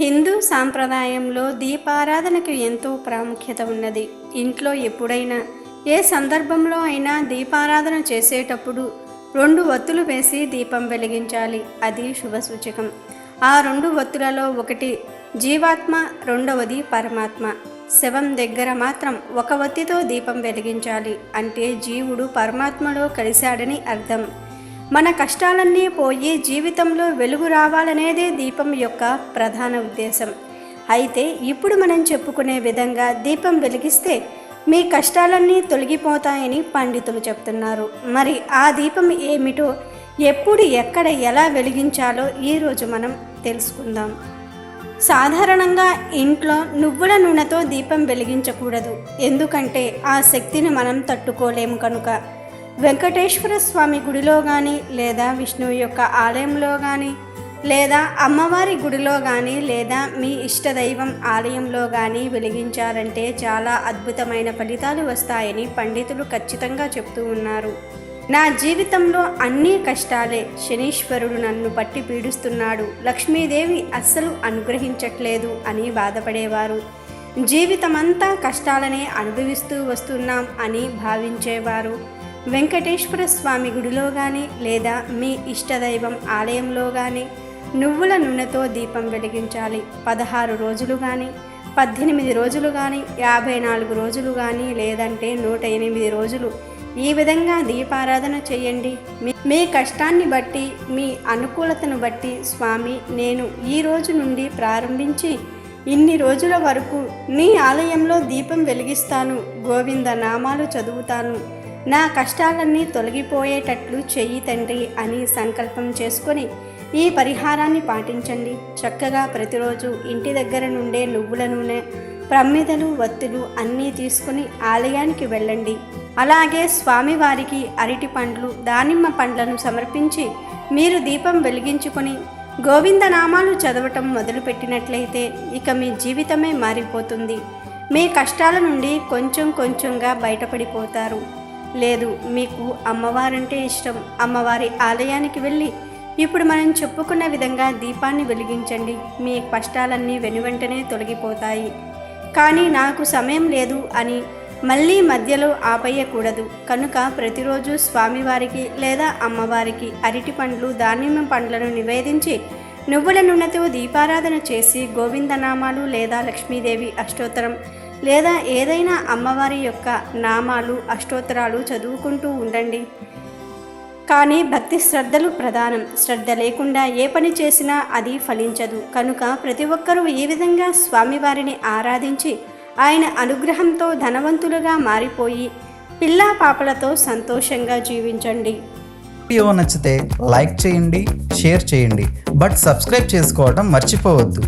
హిందూ సాంప్రదాయంలో దీపారాధనకు ఎంతో ప్రాముఖ్యత ఉన్నది. ఇంట్లో ఎప్పుడైనా ఏ సందర్భంలో అయినా దీపారాధన చేసేటప్పుడు రెండు ఒత్తులు వేసి దీపం వెలిగించాలి. అది శుభ సూచకం ఆ రెండు ఒత్తులలో ఒకటి జీవాత్మ రెండవది పరమాత్మ. శవం దగ్గర మాత్రం ఒక ఒత్తితో దీపం వెలిగించాలి అంటే జీవుడు పరమాత్మలో కలిశాడని అర్థం. మన కష్టాలన్నీ పోయి జీవితంలో వెలుగు రావాలనేదే దీపం యొక్క ప్రధాన ఉద్దేశం. అయితే ఇప్పుడు మనం చెప్పుకునే విధంగా దీపం వెలిగిస్తే మీ కష్టాలన్నీ తొలగిపోతాయని పండితులు చెప్తున్నారు. మరి ఆ దీపం ఏమిటో ఎప్పుడు ఎక్కడ ఎలా వెలిగించాలో ఈరోజు మనం తెలుసుకుందాం. సాధారణంగా ఇంట్లో నువ్వుల నూనెతో దీపం వెలిగించకూడదు. ఎందుకంటే ఆ శక్తిని మనం తట్టుకోలేము కనుక. వెంకటేశ్వర స్వామి గుడిలో కానీ లేదా విష్ణువు యొక్క ఆలయంలో కానీ లేదా అమ్మవారి గుడిలో కానీ లేదా మీ ఇష్టదైవం ఆలయంలో కానీ వెలిగించారంటే చాలా అద్భుతమైన ఫలితాలు వస్తాయని పండితులు ఖచ్చితంగా చెప్తూ ఉన్నారు. నా జీవితంలో అన్నీ కష్టాలే శనీశ్వరుడు నన్ను పట్టి పీడిస్తున్నాడు. లక్ష్మీదేవి అస్సలు అనుగ్రహించట్లేదు అని బాధపడేవారు. జీవితమంతా కష్టాలనే అనుభవిస్తూ వస్తున్నాం అని భావించేవారు. వెంకటేశ్వర స్వామి గుడిలో కానీ లేదా మీ ఇష్టదైవం ఆలయంలో కానీ నువ్వుల నూనెతో దీపం వెలిగించాలి. పదహారు రోజులు కానీ పద్దెనిమిది రోజులు కానీ యాభై నాలుగు రోజులు కానీ లేదంటే నూట ఎనిమిది రోజులు ఈ విధంగా దీపారాధన చేయండి. మీ మీ కష్టాన్ని బట్టి మీ అనుకూలతను బట్టి స్వామి నేను ఈ రోజు నుండి ప్రారంభించి ఇన్ని రోజుల వరకు నీ ఆలయంలో దీపం వెలిగిస్తాను. గోవింద నామాలు చదువుతాను. నా కష్టాలన్నీ తొలగిపోయేటట్లు చెయ్యి తండ్రి అని సంకల్పం చేసుకొని ఈ పరిహారాన్ని పాటించండి. చక్కగా ప్రతిరోజు ఇంటి దగ్గర నుండే నువ్వుల నూనె ప్రమ్మిదలు వత్తులు అన్నీ తీసుకుని ఆలయానికి వెళ్ళండి. అలాగే స్వామివారికి అరటి పండ్లు దానిమ్మ పండ్లను సమర్పించి మీరు దీపం వెలిగించుకొని గోవిందనామాలు చదవటం మొదలుపెట్టినట్లయితే ఇక మీ జీవితమే మారిపోతుంది. మీ కష్టాల నుండి కొంచెం కొంచెంగా బయటపడిపోతారు. లేదు మీకు అమ్మవారంటే ఇష్టం. అమ్మవారి ఆలయానికి వెళ్ళి ఇప్పుడు మనం చెప్పుకున్న విధంగా దీపాన్ని వెలిగించండి. మీ కష్టాలన్నీ వెనువెంటనే తొలగిపోతాయి. కానీ నాకు సమయం లేదు అని మళ్ళీ మధ్యలో ఆపేయకూడదు. కనుక ప్రతిరోజు స్వామివారికి లేదా అమ్మవారికి అరటి పండ్లు దానిమ్మ పండ్లను నివేదించి నువ్వుల నూనెతో దీపారాధన చేసి గోవిందనామాలు లేదా లక్ష్మీదేవి అష్టోత్తరం లేదా ఏదైనా అమ్మవారి యొక్క నామాలు అష్టోత్తరాలు చదువుకుంటూ ఉండండి. కానీ భక్తి శ్రద్ధలు ప్రధానం. శ్రద్ధ లేకుండా ఏ పని చేసినా అది ఫలించదు. కనుక ప్రతి ఒక్కరూ ఈ విధంగా స్వామివారిని ఆరాధించి ఆయన అనుగ్రహంతో ధనవంతులుగా మారిపోయి పిల్లా పాపలతో సంతోషంగా జీవించండి. వీడియో నచ్చితే లైక్ చేయండి షేర్ చేయండి. బట్ సబ్స్క్రైబ్ చేసుకోవడం మర్చిపోవద్దు.